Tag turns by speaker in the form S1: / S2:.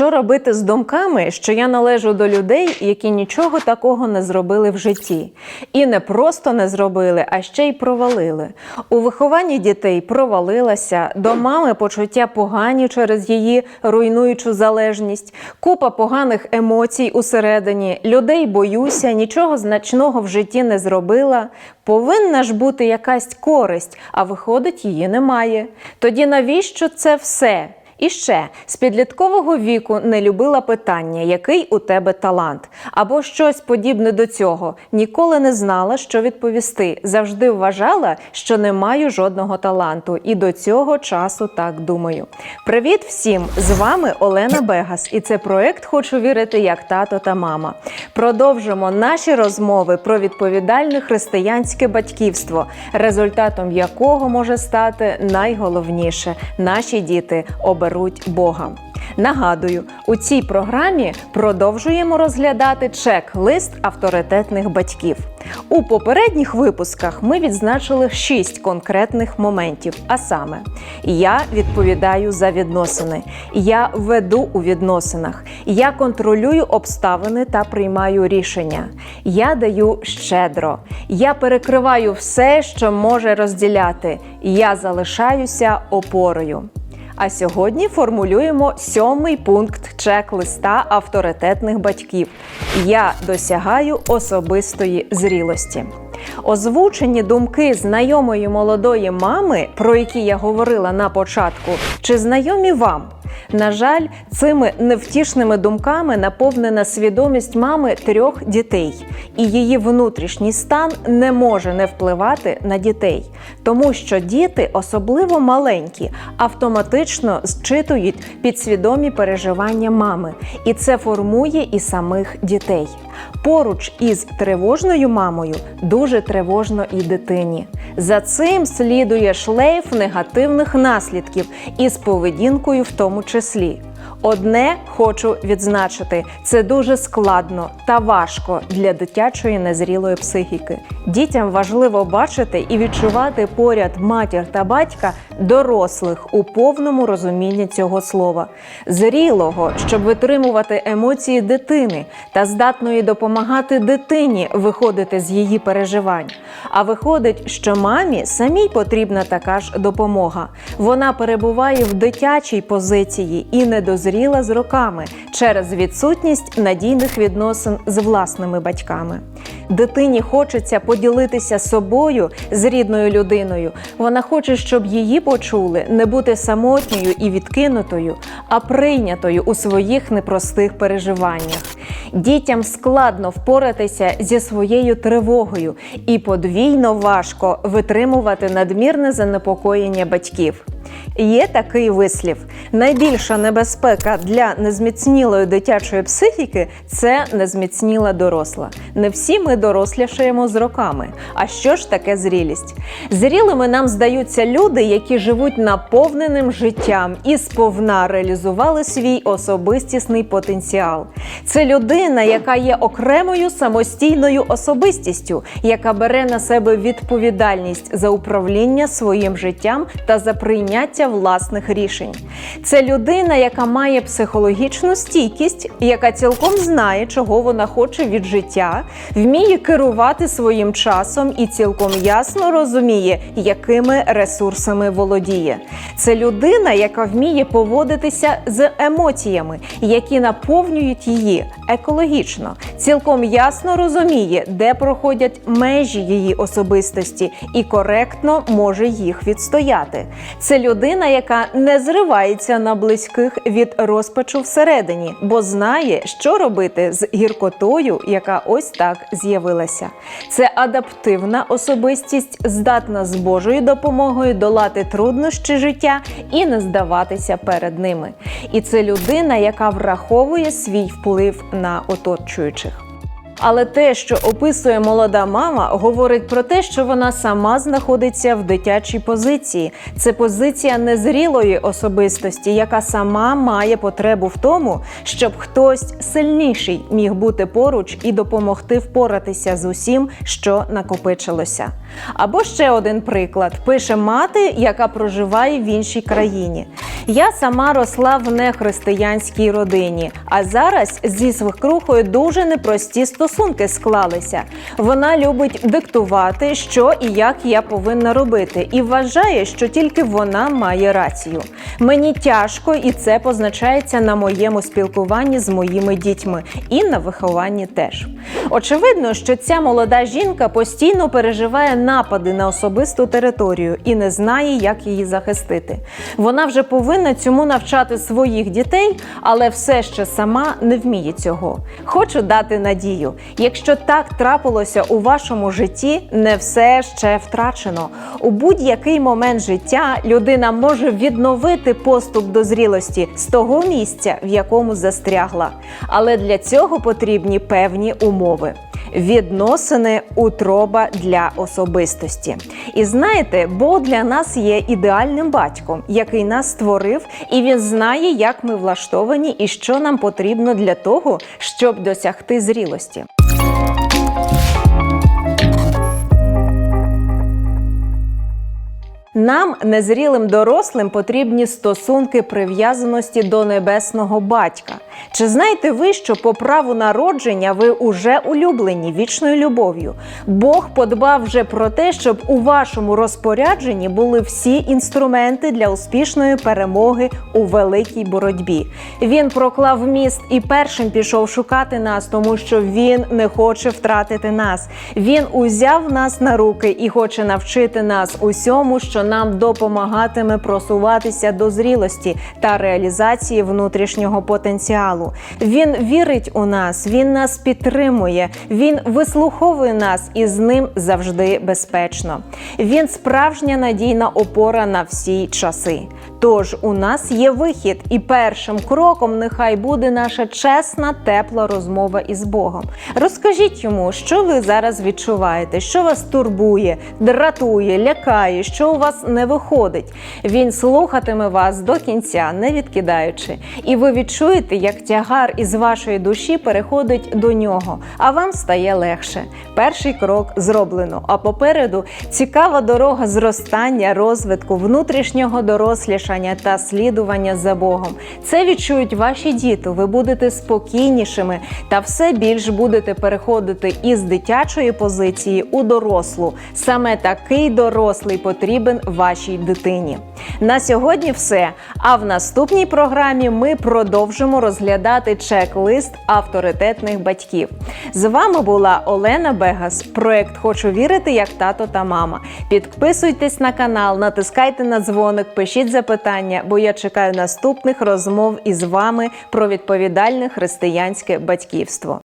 S1: Що робити з думками, що я належу до людей, які нічого такого не зробили в житті, і не просто не зробили, а ще й провалили. У вихованні дітей провалилася, до мами почуття погані через її руйнуючу залежність, купа поганих емоцій усередині, людей боюся, нічого значного в житті не зробила. Повинна ж бути якась користь, а виходить, її немає. Тоді навіщо це все? І ще з підліткового віку не любила питання, який у тебе талант, або щось подібне до цього. Ніколи не знала, що відповісти. Завжди вважала, що не маю жодного таланту, і до цього часу так думаю. Привіт всім! З вами Олена Бегас, і це проект Хочу вірити як тато та мама. Продовжимо наші розмови про відповідальне християнське батьківство, результатом якого може стати найголовніше наші діти оберуть Бога. Нагадую, у цій програмі продовжуємо розглядати чек-лист авторитетних батьків. У попередніх випусках ми відзначили шість конкретних моментів. А саме, я відповідаю за відносини, я веду у відносинах, я контролюю обставини та приймаю рішення. Я даю щедро, я перекриваю все, що може розділяти. Я залишаюся опорою. А сьогодні формулюємо сьомий пункт чек-листа авторитетних батьків. Я досягаю особистої зрілості. Озвучені думки знайомої молодої мами, про які я говорила на початку, чи знайомі вам? На жаль, цими невтішними думками наповнена свідомість мами трьох дітей, і її внутрішній стан не може не впливати на дітей, тому що діти, особливо маленькі, автоматично зчитують підсвідомі переживання мами, і це формує і самих дітей. Поруч із тривожною мамою дуже тривожно і дитині. За цим слідує шлейф негативних наслідків із поведінкою в тому числі. Одне хочу відзначити: це дуже складно та важко для дитячої незрілої психіки. Дітям важливо бачити і відчувати поряд матір та батька дорослих у повному розумінні цього слова, зрілого, щоб витримувати емоції дитини та здатної допомагати дитині виходити з її переживань. А виходить, що мамі самій потрібна така ж допомога. Вона перебуває в дитячій позиції і недозріла з роками через відсутність надійних відносин з власними батьками. Дитині хочеться поділитися собою з рідною людиною. Вона хоче, щоб її почули, не бути самотньою і відкинутою, а прийнятою у своїх непростих переживаннях. Дітям складно впоратися зі своєю тривогою і подвійно важко витримувати надмірне занепокоєння батьків. Є такий вислів: найбільша небезпека для незміцнілої дитячої психіки це незміцніла доросла. Не всі ми дорослішаємо з роками. А що ж таке зрілість? Зрілими нам здаються люди, які живуть наповненим життям і сповна реалізували свій особистісний потенціал. Це людина, яка є окремою самостійною особистістю, яка бере на себе відповідальність за управління своїм життям та за прийняття власних рішень. Це людина, яка має психологічну стійкість, яка цілком знає, чого вона хоче від життя, вміє керувати своїм часом і цілком ясно розуміє, якими ресурсами володіє. Це людина, яка вміє поводитися з емоціями, які наповнюють її екологічно, цілком ясно розуміє, де проходять межі її особистості, і коректно може їх відстояти. Це людина, яка не зривається на близьких від розпачу всередині, бо знає, що робити з гіркотою, яка ось так з'явилася. Це адаптивна особистість, здатна з Божою допомогою долати труднощі життя і не здаватися перед ними. І це людина, яка враховує свій вплив на оточуючих. Але те, що описує молода мама, говорить про те, що вона сама знаходиться в дитячій позиції. Це позиція незрілої особистості, яка сама має потребу в тому, щоб хтось сильніший міг бути поруч і допомогти впоратися з усім, що накопичилося. Або ще один приклад: пише мати, яка проживає в іншій країні. Я сама росла в нехристиянській родині, а зараз зі свекрухою дуже непрості стосунки склалися. Вона любить диктувати, що і як я повинна робити, і вважає, що тільки вона має рацію. Мені тяжко, і це позначається на моєму спілкуванні з моїми дітьми і на вихованні теж. Очевидно, що ця молода жінка постійно переживає напади на особисту територію і не знає, як її захистити. Вона вже повинна цьому навчати своїх дітей, але все ще сама не вміє цього. Хочу дати надію. Якщо так трапилося у вашому житті, не все ще втрачено. У будь-який момент життя людина може відновити поступ до зрілості з того місця, в якому застрягла. Але для цього потрібні певні умови. Відносини утроба для особистості. І знаєте, Бог для нас є ідеальним батьком, який нас створив, і він знає, як ми влаштовані і що нам потрібно для того, щоб досягти зрілості. Нам, незрілим дорослим, потрібні стосунки прив'язаності до небесного батька. Чи знаєте ви, що по праву народження ви уже улюблені вічною любов'ю? Бог подбав вже про те, щоб у вашому розпорядженні були всі інструменти для успішної перемоги у великій боротьбі. Він проклав міст і першим пішов шукати нас, тому що він не хоче втратити нас. Він узяв нас на руки і хоче навчити нас усьому, що нам допомагатиме просуватися до зрілості та реалізації внутрішнього потенціалу. Він вірить у нас, він нас підтримує, він вислуховує нас і з ним завжди безпечно. Він справжня надійна опора на всі часи. Тож у нас є вихід, і першим кроком нехай буде наша чесна, тепла розмова із Богом. Розкажіть йому, що ви зараз відчуваєте, що вас турбує, дратує, лякає, що у вас не виходить. Він слухатиме вас до кінця, не відкидаючи, і ви відчуєте, як тягар із вашої душі переходить до нього, а вам стає легше. Перший крок зроблено. А попереду цікава дорога зростання, розвитку, внутрішнього дорослішання та слідування за Богом. Це відчують ваші діти. Ви будете спокійнішими та все більш будете переходити із дитячої позиції у дорослу. Саме такий дорослий потрібен вашій дитині. На сьогодні все. А в наступній програмі ми продовжимо розглядати чек-лист авторитетних батьків. З вами була Олена Бегас. Проект Хочу вірити як тато та мама. Підписуйтесь на канал, натискайте на дзвоник, пишіть запитання, бо я чекаю наступних розмов із вами про відповідальне християнське батьківство.